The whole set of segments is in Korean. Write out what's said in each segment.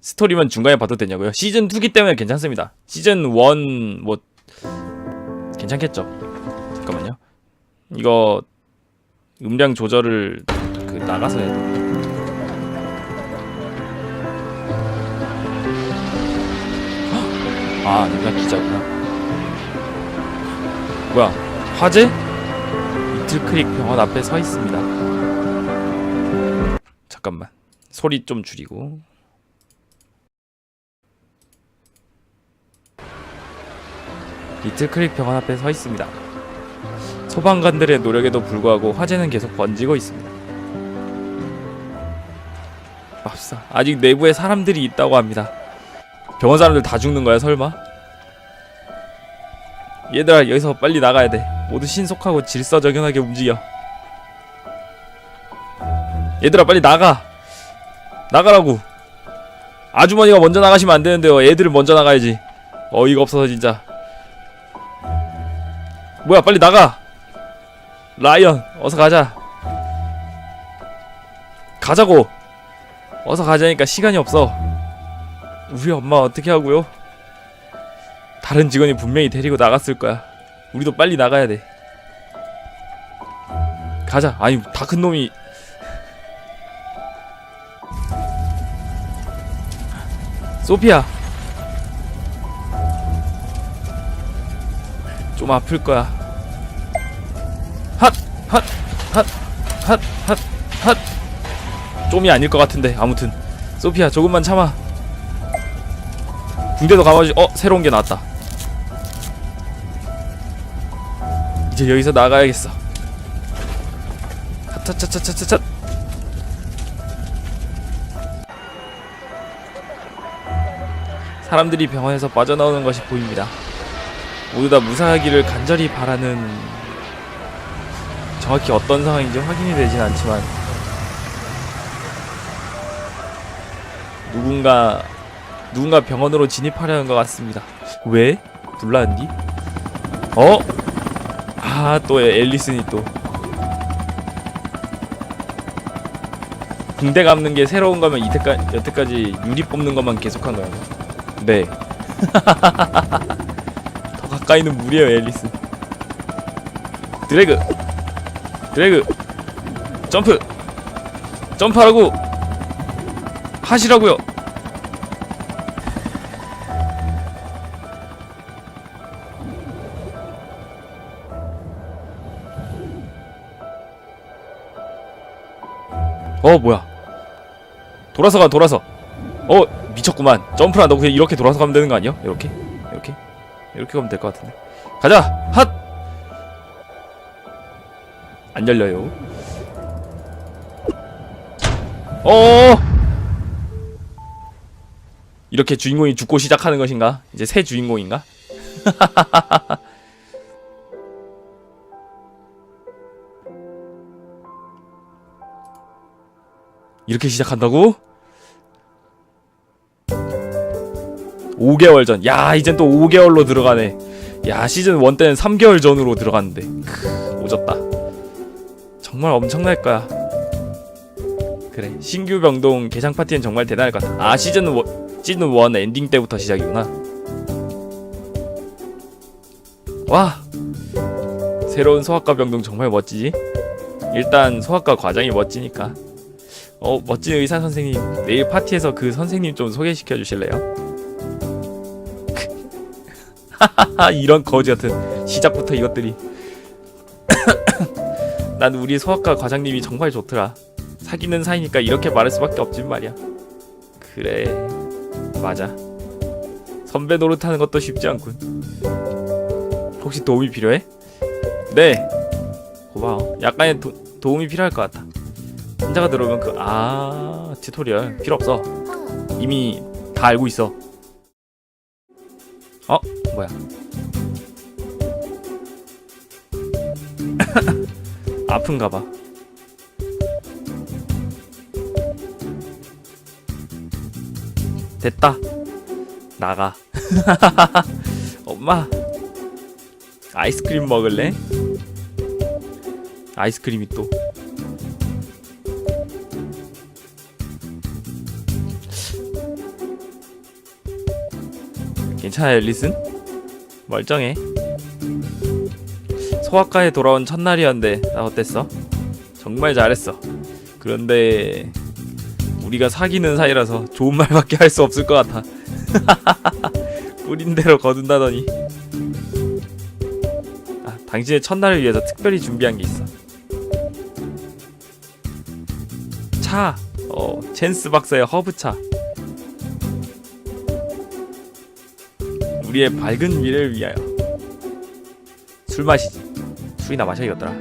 스토리만 중간에 봐도 되냐고요? 시즌 2기 때문에 괜찮습니다. 시즌 1 뭐 괜찮겠죠. 잠깐만요. 이거 음량 조절을 그 나가서 해야 돼. 헉! 아, 여기가 기자구나. 뭐야? 화재? 이틀크릭 병원 앞에 서 있습니다. 잠깐만. 소리 좀 줄이고. 리틀크릭 병원 앞에 서 있습니다. 소방관들의 노력에도 불구하고 화재는 계속 번지고 있습니다. 맙사 아직 내부에 사람들이 있다고 합니다. 병원 사람들 다 죽는 거야 설마? 얘들아 여기서 빨리 나가야 돼. 모두 신속하고 질서정연하게 움직여. 얘들아 빨리 나가. 나가라고. 아주머니가 먼저 나가시면 안 되는데요. 애들을 먼저 나가야지. 어이가 없어서 진짜. 뭐야 빨리 나가. 라이언 어서 가자. 가자고. 어서 가자니까 시간이 없어. 우리 엄마 어떻게 하고요? 다른 직원이 분명히 데리고 나갔을 거야. 우리도 빨리 나가야 돼. 가자. 아니 다 큰 놈이 소피야. 좀 아플 거야. 핫! 핫! 핫! 핫! 핫! 핫! 좀이 아닐 것 같은데 아무튼 소피야 조금만 참아 붕대도 감아주 어 새로운 게 나왔다 이제 여기서 나가야겠어 차차차차차차 사람들이 병원에서 빠져나오는 것이 보입니다 모두 다 무사하기를 간절히 바라는 정확히 어떤 상황인지 확인이 되진 않지만 누군가 누군가 병원으로 진입하려는 것 같습니다. 왜? 불났니? 어? 아, 또 앨리슨이 또 붕대 감는 게 새로운 거면 이때까 여태까지 유리 뽑는 것만 계속한 거야. 네. 더 가까이는 무리예요, 앨리슨. 드래그. 드래그. 점프. 점프하라고. 하시라고요. 어 뭐야? 돌아서 가 돌아서. 어 미쳤구만. 점프를 한다고 그냥 이렇게 돌아서 가면 되는 거 아니야? 이렇게 이렇게 가면 될 것 같은데. 가자 핫. 안 열려요. 어. 이렇게 주인공이 죽고 시작하는 것인가? 이제 새 주인공인가? 이렇게 시작한다고? 5개월 전. 야, 이젠 또 5개월로 들어가네. 야, 시즌 1 때는 3개월 전으로 들어갔는데. 크, 오졌다. 정말 엄청날 거야. 그래. 신규 병동 개장 파티는 정말 대단할 것 같아. 아, 시즌 1, 시즌 1 엔딩 때부터 시작이구나. 와. 새로운 소아과 병동 정말 멋지지? 일단 소아과 과장이 멋지니까. 어 멋진 의사 선생님 내일 파티에서 그 선생님 좀 소개시켜 주실래요? 이런 거지 같은 시작부터 이것들이. 난 우리 소아과 과장님이 정말 좋더라. 사귀는 사이니까 이렇게 말할 수밖에 없진 말이야. 그래 맞아. 선배 노릇하는 것도 쉽지 않군. 혹시 도움이 필요해? 네. 고마워. 약간의 도, 도움이 필요할 것 같아. 환자가 들어오면 그 아 튜토리얼. 필요 없어. 이미 다 알고 있어 어? 뭐야? 아픈가봐. 됐다. 나가. 엄마. 아이스크림 먹을래? 아이스크림이 또 괜찮아 앨리슨? 멀쩡해 소아과에 돌아온 첫날이었는데 나 어땠어? 정말 잘했어 그런데 우리가 사귀는 사이라서 좋은 말밖에 할 수 없을 것 같아 뿌린 대로 거둔다더니 아 당신의 첫날을 위해서 특별히 준비한 게 있어 차! 어 챈스 박사의 허브 차 우리의 밝은 미래를 위하여. 술 마시지. 술이나 마셔야겠더라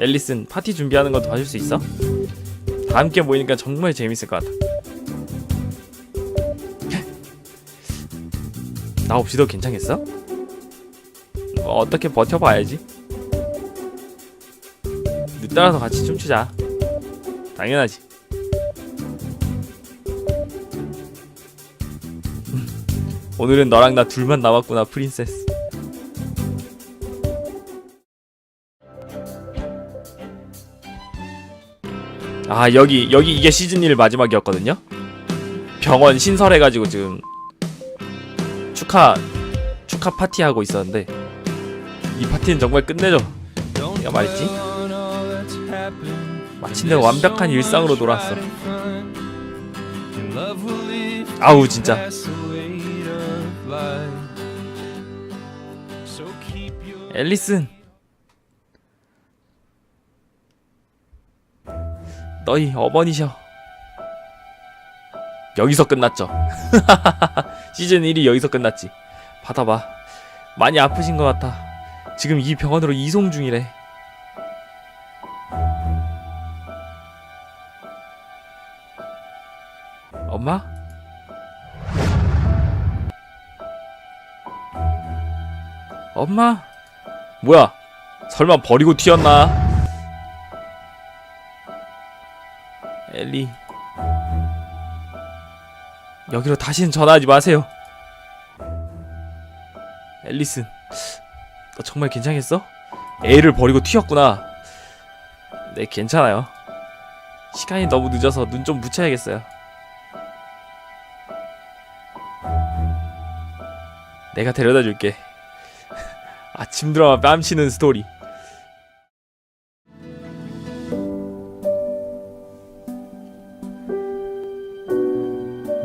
앨리슨 파티 준비하는 거 도와줄 수 있어? 다 함께 모이니까 정말 재밌을 것 같아. 나 없이도 괜찮겠어? 뭐 어떻게 버텨봐야지 따라서 같이 춤추자. 당연하지. 오늘은 너랑 나 둘만 남았구나, 프린세스. 아 여기 여기 이게 시즌 1 마지막이었거든요. 병원 신설해가지고 지금 축하 축하 파티 하고 있었는데 이 파티는 정말 끝내줘. 내가 말했지? 마침내 완벽한 일상으로 돌아왔어. 아우 진짜. 앨리슨. 너희 어머니셔. 여기서 끝났죠. 시즌 1이 여기서 끝났지. 받아봐. 많이 아프신 것 같아. 지금 이 병원으로 이송 중이래 엄마? 엄마? 뭐야? 설마 버리고 튀었나? 엘리 여기로 다시는 전화하지 마세요 앨리슨 너 정말 괜찮겠어? 애를 버리고 튀었구나 네 괜찮아요 시간이 너무 늦어서 눈좀 묻혀야겠어요 내가 데려다 줄게. 아침 드라마 뺨치는 스토리.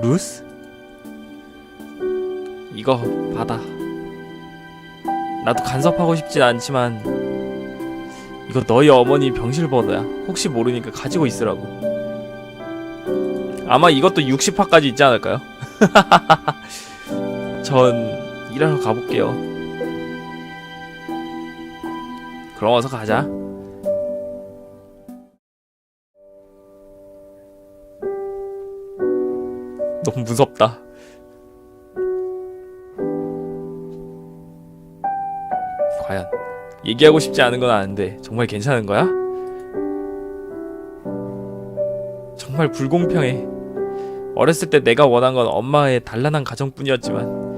루스? 이거 받아. 나도 간섭하고 싶진 않지만 이거 너희 어머니 병실번호야. 혹시 모르니까 가지고 있으라고. 아마 이것도 60화까지 있지 않을까요? 전 일하러 가볼게요 그럼 어서 가자 너무 무섭다 과연 얘기하고 싶지 않은 건 아는데 정말 괜찮은 거야? 정말 불공평해. 어렸을 때 내가 원한 건 엄마의 단란한 가정뿐이었지만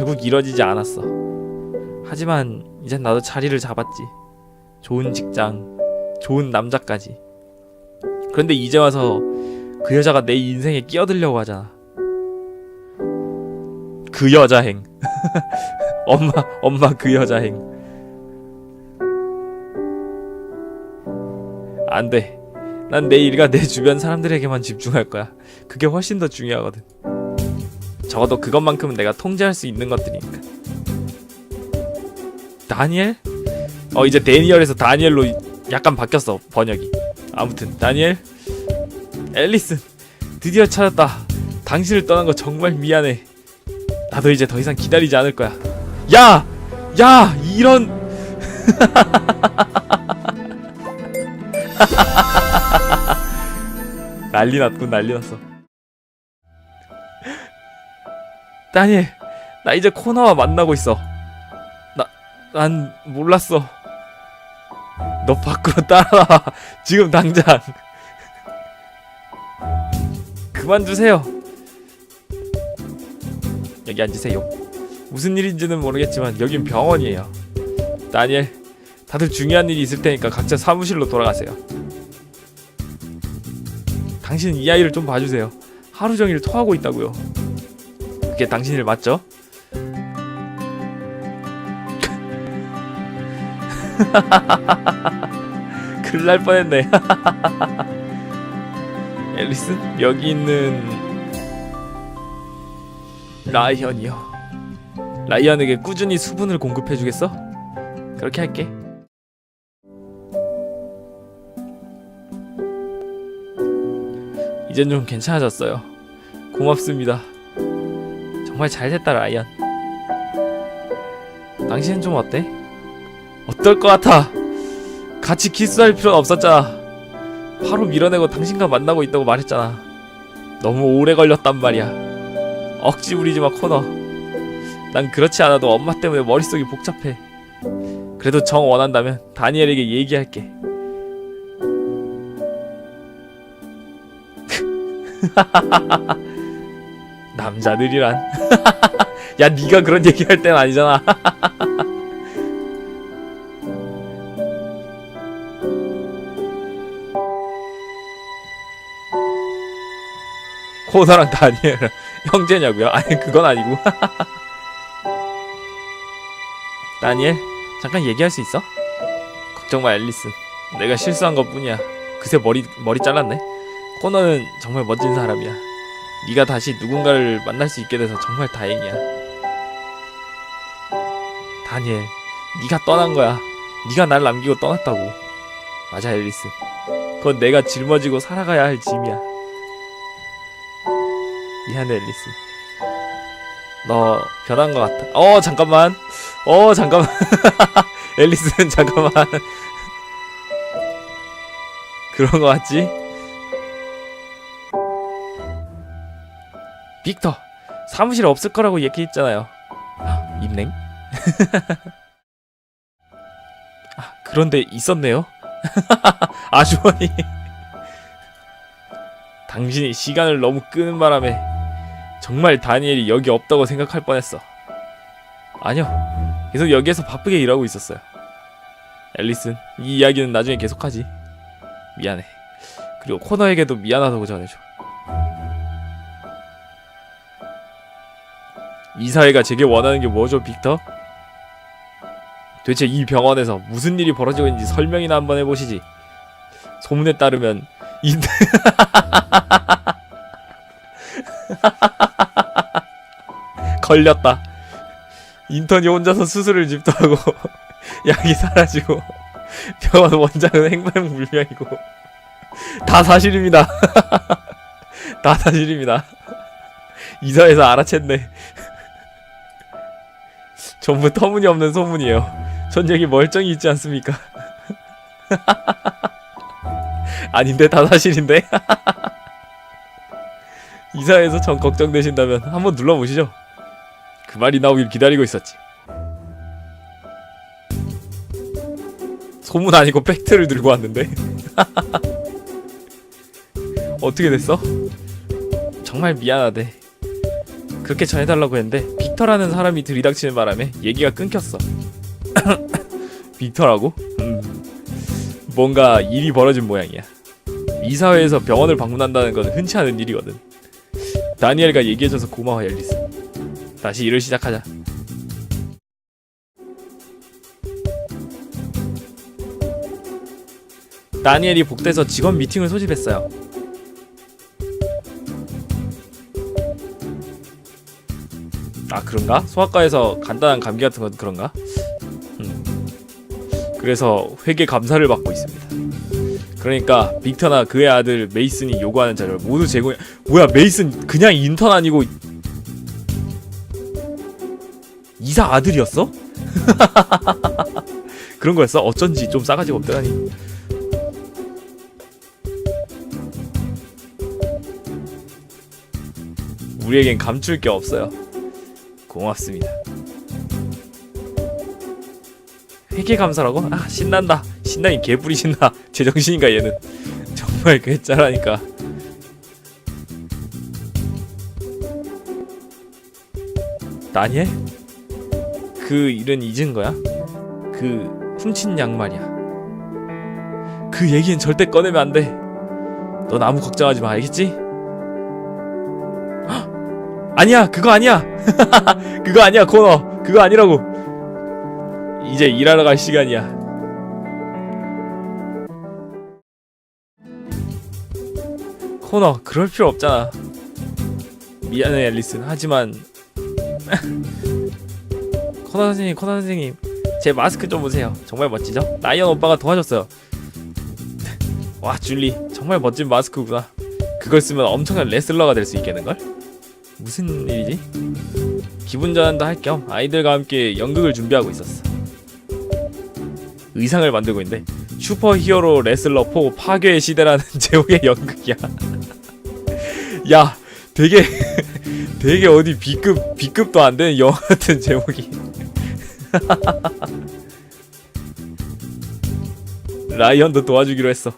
결국 이뤄지지 않았어. 하지만 이젠 나도 자리를 잡았지. 좋은 직장, 좋은 남자까지. 그런데 이제 와서 그 여자가 내 인생에 끼어들려고 하잖아. 그 여자행. 엄마, 엄마 그 여자행. 안 돼. 난 내 일과 내 주변 사람들에게만 집중할 거야. 그게 훨씬 더 중요하거든. 적어도 그것만큼은 내가 통제할 수 있는 것들이니까. 다니엘? 어 이제 데니얼에서 다니엘로 약간 바뀌었어 번역이. 아무튼 다니엘, 앨리슨 드디어 찾았다. 당신을 떠난 거 정말 미안해. 나도 이제 더 이상 기다리지 않을 거야. 야, 야 이런. 난리 났군 난리 났어 다니엘 나 이제 코나와 만나고 있어. 나 난 몰랐어. 너 밖으로 따라와. 지금 당장. 그만두세요. 여기 앉으세요. 무슨 일인지는 모르겠지만 여긴 병원이에요. 다니엘 다들 중요한 일이 있을 테니까 각자 사무실로 돌아가세요. 당신은 이 아이를 좀 봐주세요. 하루 종일 토하고 있다고요. 그게 당신 일 맞죠? 큰일 날 뻔했네. 앨리슨 여기 있는 라이언이요. 라이언에게 꾸준히 수분을 공급해 주겠어? 그렇게 할게. 이젠 좀 괜찮아졌어요. 고맙습니다. 정말 잘됐다 라이언. 당신은 좀 어때? 어떨 것 같아? 같이 키스할 필요는 없었잖아. 바로 밀어내고 당신과 만나고 있다고 말했잖아. 너무 오래 걸렸단 말이야. 억지 부리지 마 코너. 난 그렇지 않아도 엄마 때문에 머릿속이 복잡해. 그래도 정 원한다면 다니엘에게 얘기할게. 남자들이란. 야, 네가 그런 얘기할 땐 아니잖아. 코너랑 다니엘 형제냐고요? 아니 그건 아니고. 다니엘 잠깐 얘기할 수 있어? 걱정 마 앨리스. 내가 실수한 것뿐이야. 그새 머리 머리 잘랐네. 코너는 정말 멋진 사람이야. 네가 다시 누군가를 만날 수 있게 돼서 정말 다행이야. 다니엘, 네가 떠난 거야. 네가 날 남기고 떠났다고. 맞아 앨리스. 그건 내가 짊어지고 살아가야 할 짐이야. 미안해 앨리스. 너 변한 것 같아. 어 잠깐만. 어 잠깐만. 앨리스는 잠깐만. 그런 거 같지? 빅터 사무실에 없을 거라고 얘기했잖아요. 아, 입냉? 아, 그런데 있었네요. 아주머니. 당신이 시간을 너무 끄는 바람에 정말 다니엘이 여기 없다고 생각할 뻔했어. 아니요. 계속 여기에서 바쁘게 일하고 있었어요. 앨리슨, 이 이야기는 나중에 계속하지. 미안해. 그리고 코너에게도 미안하다고 전해줘. 이 사회가 제게 원하는 게 뭐죠, 빅터? 도대체 이 병원에서 무슨 일이 벌어지고 있는지 설명이나 한번 해보시지. 소문에 따르면 이 걸렸다. 인턴이 혼자서 수술을 집도하고 약이 사라지고 병원 원장은 행방불명이고 다 사실입니다. 다 사실입니다. 이사에서 알아챘네. 전부 터무니없는 소문이에요. 전 여기 멀쩡히 있지 않습니까? 아닌데 다 사실인데? 이사에서 전 걱정되신다면 한번 눌러보시죠. 그 말이 나오길 기다리고 있었지. 소문 아니고 팩트를 들고 왔는데 어떻게 됐어? 정말 미안하대. 그렇게 전해달라고 했는데 빅터라는 사람이 들이닥치는 바람에 얘기가 끊겼어. 빅터라고? 음, 뭔가 일이 벌어진 모양이야. 이사회에서 병원을 방문한다는 건 흔치 않은 일이거든. 다니엘가 얘기해줘서 고마워 앨리스. 다시 일을 시작하자. 다니엘이 복대에서 직원 미팅을 소집했어요. 그런가? 소아과에서 간단한 감기 같은 건 그런가? 음. 그래서 회계 감사를 받고 있습니다. 그러니까 빅터나 그의 아들 메이슨이 요구하는 자료를 모두 제공해. 뭐야 메이슨 그냥 인턴 아니고 이사 아들이었어? 그런 거였어? 어쩐지 좀 싸가지가 없더라니. 우리에겐 감출 게 없어요. 고맙습니다. 회계 감사라고? 아 신난다. 신나니 개뿔이 신나. 제정신인가 얘는. 정말 괴짜라니까. 다니엘? 그 일은 잊은 거야? 그 훔친 양말이야. 그 얘기는 절대 꺼내면 안 돼. 넌 아무 걱정하지 마, 알겠지? 헉! 아니야, 그거 아니야. 그거 아니야, 코너. 그거 아니라고. 이제 일하러 갈 시간이야. 코너, 그럴 필요 없잖아. 미안해, 앨리슨. 하지만 코너 선생님, 코너 선생님, 제 마스크 좀 보세요. 정말 멋지죠? 라이언 오빠가 도와줬어요. 와, 줄리, 정말 멋진 마스크구나. 그걸 쓰면 엄청난 레슬러가 될 수 있겠는걸? 무슨 일이지? 기분 전환도 할 겸 아이들과 함께 연극을 준비하고 있었어. 의상을 만들고 있는데 슈퍼 히어로 레슬러 4 파괴의 시대라는 제목의 연극이야. 야, 되게 되게 어디 B급 B급도 안 되는 영화 같은 제목이. 라이언도 도와주기로 했어.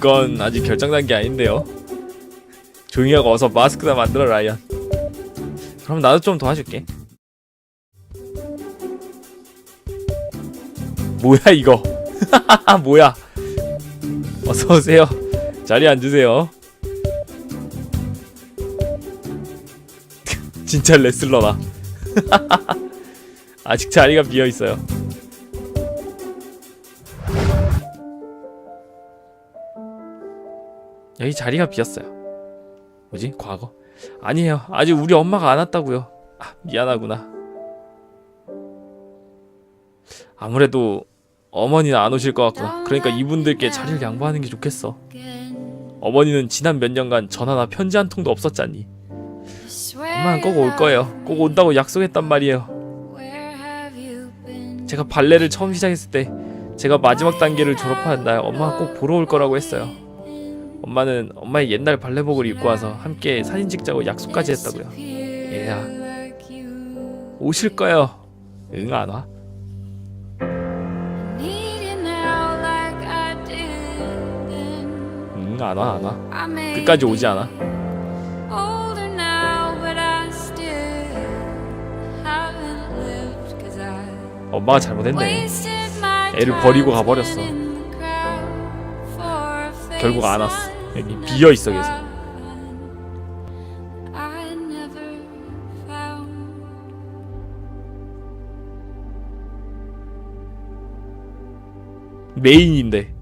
그건 아직 결정난 게 아닌데요. 조용히 하고 어서 마스크나 만들어 라이언. 그럼 나도 좀 도와줄게. 뭐야 이거? 뭐야? 어서 오세요. 자리에 앉으세요. 진짜 레슬러다. 아직 자리가 비어 있어요. 여기 자리가 비었어요. 뭐지? 과거? 아니에요. 아직 우리 엄마가 안 왔다고요. 아, 미안하구나. 아무래도 어머니는 안 오실 것 같구나. 그러니까 이분들께 자리를 양보하는 게 좋겠어. 어머니는 지난 몇 년간 전화나 편지 한 통도 없었잖니. 엄마는 꼭 올 거예요. 꼭 온다고 약속했단 말이에요. 제가 발레를 처음 시작했을 때 제가 마지막 단계를 졸업하는 날 엄마가 꼭 보러 올 거라고 했어요. 엄마는 엄마의 옛날 발레복을 입고 와서 함께 사진 찍자고 약속까지 했다고요. 얘야 오실 거예요. 응 안 와? 응 안 와 안 와? 끝까지 오지 않아? 엄마가 잘못했네. 애를 버리고 가버렸어. 결국 안 왔어. 여기 비어 있어 계속. 메인인데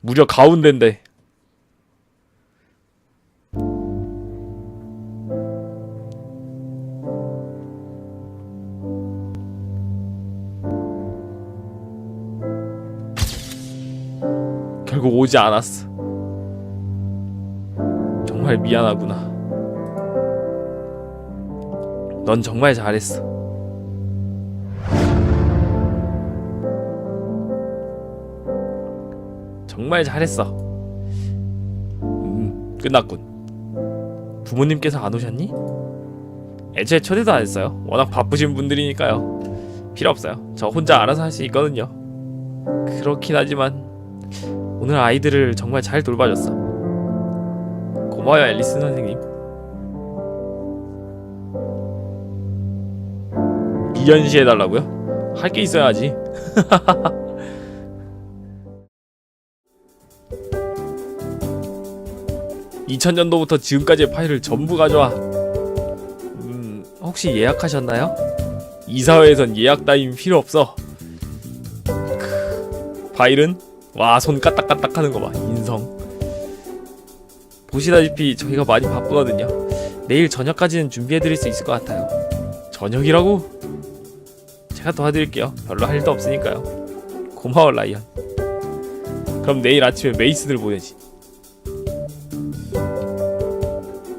무려 가운데인데 결국 오지 않았어. 정말 미안하구나. 넌 정말 잘했어. 정말 잘했어. 음, 끝났군. 부모님께서 안 오셨니? 애초에 초대도 안 했어요. 워낙 바쁘신 분들이니까요. 필요 없어요. 저 혼자 알아서 할 수 있거든요. 그렇긴 하지만 오늘 아이들을 정말 잘 돌봐줬어. 고마워요, 앨리스 선생님. 이연시 해달라고요? 할 게 있어야지. (2000년도부터) 지금까지의 파일을 전부 가져와 음 혹시 예약하셨나요? 이 사회에선 예약 따윈 필요 없어 크, 파일은 와 손 까딱까딱 하는 거 봐. 인성. 보시다시피 저희가 많이 바쁘거든요. 내일 저녁까지는 준비해드릴 수 있을 것 같아요. 저녁이라고? 제가 도와드릴게요. 별로 할 일도 없으니까요. 고마워 라이언. 그럼 내일 아침에 메이스들 보내지.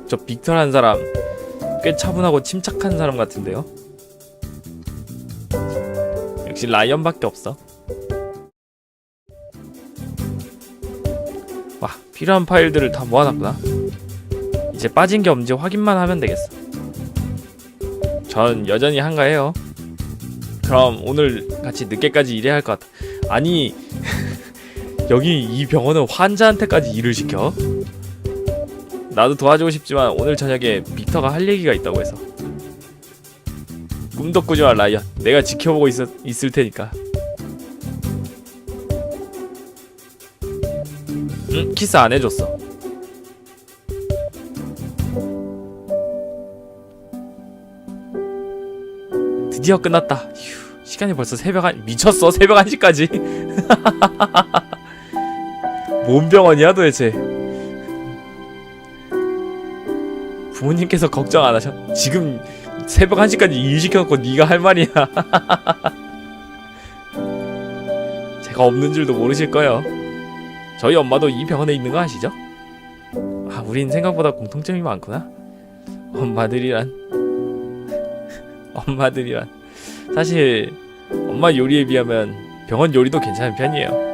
저 빅터라는 사람 꽤 차분하고 침착한 사람 같은데요? 역시 라이언밖에 없어 와 필요한 파일들을 다 모아놨구나. 이제 빠진 게 없는지 확인만 하면 되겠어. 전 여전히 한가해요. 그럼 오늘 같이 늦게까지 일해야 할 것 같아. 아니 여기 이 병원은 환자한테까지 일을 시켜? 나도 도와주고 싶지만 오늘 저녁에 빅터가 할 얘기가 있다고 해서. 꿈도 꾸지 마 라이언. 내가 지켜보고 있, 있을 테니까 응 키스 안 해줬어. 드디어 끝났다. 휴, 시간이 벌써 새벽 한 미쳤어 새벽 1시까지. 뭔 병원이야 도대체? 부모님께서 걱정 안 하셔? 지금 새벽 1시까지 일 시켜놓고 네가 할 말이야. 제가 없는 줄도 모르실 거예요 저희 엄마도 이 병원에 있는 거 아시죠? 아 우린 생각보다 공통점이 많구나. 엄마들이란. 엄마들이란. 사실 엄마 요리에 비하면 병원 요리도 괜찮은 편이에요